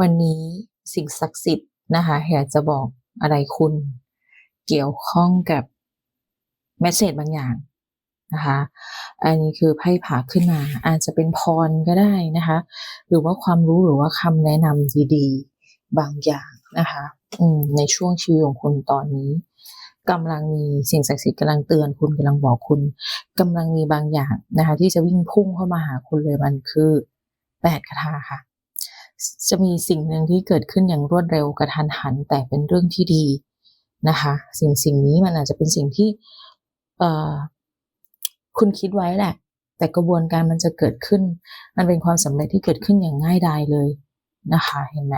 วันนี้สิ่งศักดิ์สิทธิ์นะคะอยากจะบอกอะไรคุณ เกี่ยวข้องกับแมสเซจบางอย่างนะคะ อันนี้คือไพ่ผาขึ้นมา อาจจะเป็นพรก็ได้นะคะ หรือว่าความรู้หรือว่าคำแนะนำดีๆ บางอย่างนะคะอืมในช่วงชีวิตของคุณตอนนี้กำลังมีสิ่งศักดิ์สิทธิ์กำลังเตือนคุณกำลังบอกคุณกำลังมีบางอย่างนะคะ ที่จะวิ่งพุ่งเข้ามาหาคุณเลยมันคือแปดคาถาค่ะ จะมีสิ่งหนึ่งที่เกิดขึ้นอย่างรวดเร็วกระทันหัน แต่เป็นเรื่องที่ดีนะคะ สิ่งสิ่งนี้มันอาจจะเป็นสิ่งที่เอ่อคุณคิดไว้แหละ แต่กระบวนการมันจะเกิดขึ้น มันเป็นความสำเร็จที่เกิดขึ้นอย่างง่ายดายเลยนะคะ เห็นไหม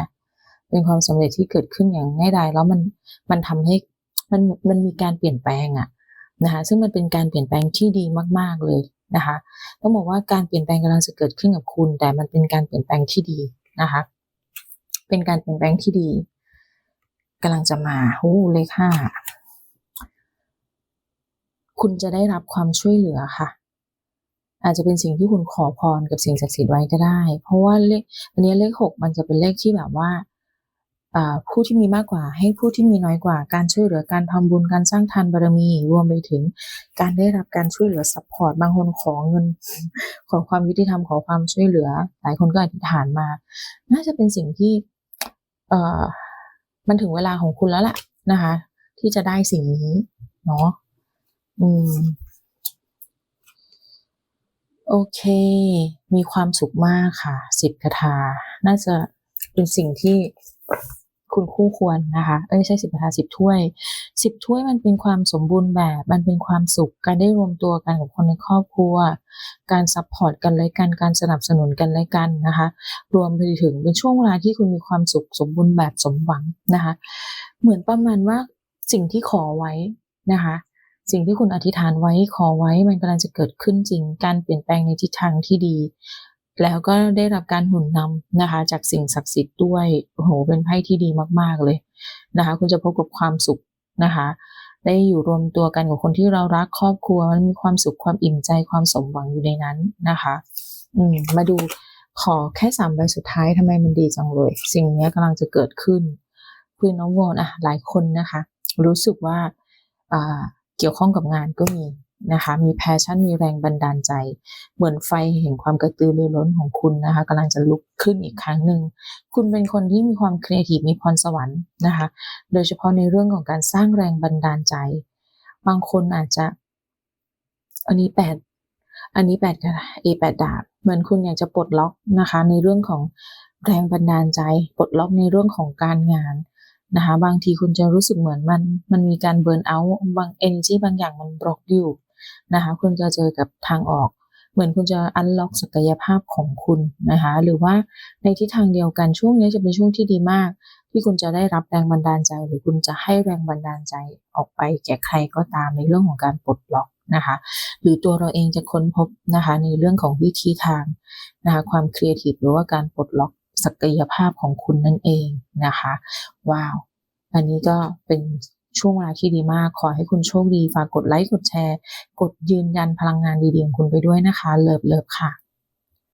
เป็นความสำเร็จที่เกิดขึ้นอย่างง่ายดายแล้วมันมันทำให้มันมันมีการเปลี่ยนแปลงอะนะคะซึ่งมันเป็นการเปลี่ยนแปลงที่ดีมาก ๆเลยนะคะต้องบอกว่าการเปลี่ยนแปลงกำลังจะเกิดขึ้นกับคุณ แต่มันเป็นการเปลี่ยนแปลงที่ดี นะคะ เป็นการเปลี่ยนแปลงที่ดีกำลังจะมาโอ้เลขห้าคุณจะได้รับความช่วยเหลือค่ะ อาจจะเป็นสิ่งที่คุณขอพรกับสิ่งศักดิ์สิทธิ์ไว้ก็ได้ เพราะว่าเลขอันนี้เลขหกมันจะเป็นเลขที่แบบว่า ผู้ที่มีมากกว่าให้ผู้ที่มีน้อยกว่า การช่วยเหลือการทำบุญการสร้างทานบารมีรวมไปถึงการได้รับการช่วยเหลือซัพพอร์ตบางคนขอเงิน ขอความยุติธรรมขอความช่วยเหลือ หลายคนก็อธิษฐานมา น่าจะเป็นสิ่งที่เอ่อมันถึงเวลาของคุณแล้วแหละนะคะ ที่จะได้สิ่งนี้เนาะอืมโอเค มีความสุขมากค่ะสิบคาถาน่าจะเป็นสิ่งที่ คุณคู่ควรนะคะ เอ้ยไม่ใช่สิบคาถาสิบถ้วยสิบถ้วยมันเป็นความสมบูรณ์แบบ มันเป็นความสุข การได้รวมตัวกันกับคนในครอบครัว การซัพพอร์ตกันและกัน การสนับสนุนกันและกันนะคะ รวมไปถึงเป็นช่วงเวลาที่คุณมีความสุขสมบูรณ์แบบสมหวังนะคะ เหมือนประมาณว่าสิ่งที่ขอไว้นะคะสิ่งที่คุณอธิษฐานไว้ขอไว้มันกำลังจะเกิดขึ้นจริง การเปลี่ยนแปลงในทิศทางที่ดี แล้วก็ได้รับการหนุนนำนะคะ จากสิ่งศักดิ์สิทธิ์ด้วยโอ้โหเป็นไพ่ที่ดีมากๆเลยนะคะ คุณจะพบกับความสุขนะคะ ได้อยู่รวมตัวกันกับคนที่เรารักครอบครัวมันมีความสุขความอิ่มใจความสมหวังอยู่ในนั้นนะคะอืมมาดูขอแค่สามใบสุดท้ายทำไมมันดีจังเลย สิ่งนี้กำลังจะเกิดขึ้นคือน้องวอนอะหลายคนนะคะ รู้สึกว่าอ่าเกี่ยวข้องกับงานก็มี นะคะมีแพชชั่นมีแรงบันดาลใจ เหมือนไฟแห่งความกระตือรือร้นของคุณนะคะกำลังจะลุกขึ้นอีกครั้งหนึ่ง คุณเป็นคนที่มีความครีเอทีฟมีพรสวรรค์นะคะโดยเฉพาะในเรื่องของการสร้างแรงบันดาลใจ บางคนอาจจะ อันนี้แปดอันนี้แปดกเอแปดดาบ เหมือนคุณอยากจะปลดล็อกนะคะ ในเรื่องของแรงบันดาลใจปลดล็อกในเรื่องของการงานนะคะบางทีคุณจะรู้สึกเหมือนมัน มันมีการเบิร์นเอาท์บางเอเนจีบางอย่างมันบล็อกอยู่ นะคะคุณจะเจอกับทางออก เหมือนคุณจะอันล็อกศักยภาพของคุณนะคะหรือว่าในทิศทางเดียวกันช่วงนี้จะเป็นช่วงที่ดีมาก ที่คุณจะได้รับแรงบันดาลใจ หรือคุณจะให้แรงบันดาลใจออกไปแก่ใครก็ตามในเรื่องของการปลดล็อกนะคะหรือตัวเราเองจะค้นพบนะคะในเรื่องของวิธีทางนะคะความครีเอทีฟหรือว่าการปลดล็อกศักยภาพของคุณนั่นเองนะคะว้าว อันนี้ก็เป็น ช่วงเวลาที่ดีมาก ขอให้คุณโชคดี ฝากกดไลค์ กดแชร์ กดยืนยันพลังงานดีๆของคุณไปด้วยนะคะ เลิฟเลิฟค่ะ